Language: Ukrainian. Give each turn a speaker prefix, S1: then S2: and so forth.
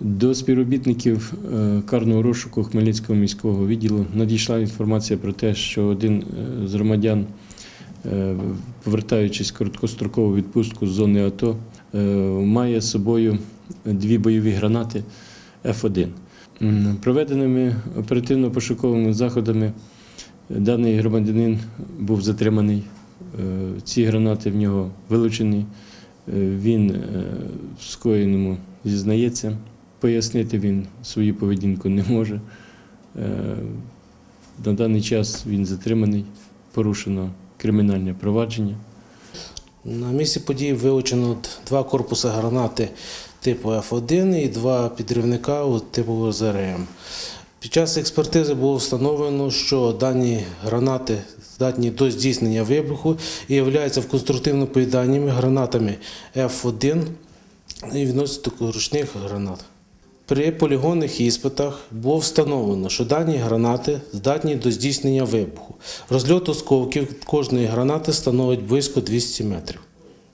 S1: До співробітників е, карного розшуку Хмельницького міського відділу надійшла інформація про те, що один е, з громадян, е, повертаючись короткострокову відпустку з зони АТО, має з собою дві бойові гранати Ф1. Проведеними оперативно-пошуковими заходами даний громадянин був затриманий. Ці гранати в нього вилучені. Він скоєному зізнається. Пояснити він свою поведінку не може. Е, На даний час він затриманий, порушено кримінальне провадження.
S2: На місці події вилучено два корпуси гранати типу F1 і два підривника типу ЗРМ. Під час експертизи було встановлено, що дані гранати здатні до здійснення вибуху і являються в конструктивно поєднаннями гранатами F1 і відносяться до ручних гранат. При полігонних іспитах було встановлено, що дані гранати здатні до здійснення вибуху. Розльот осколків кожної гранати становить близько 200 метрів.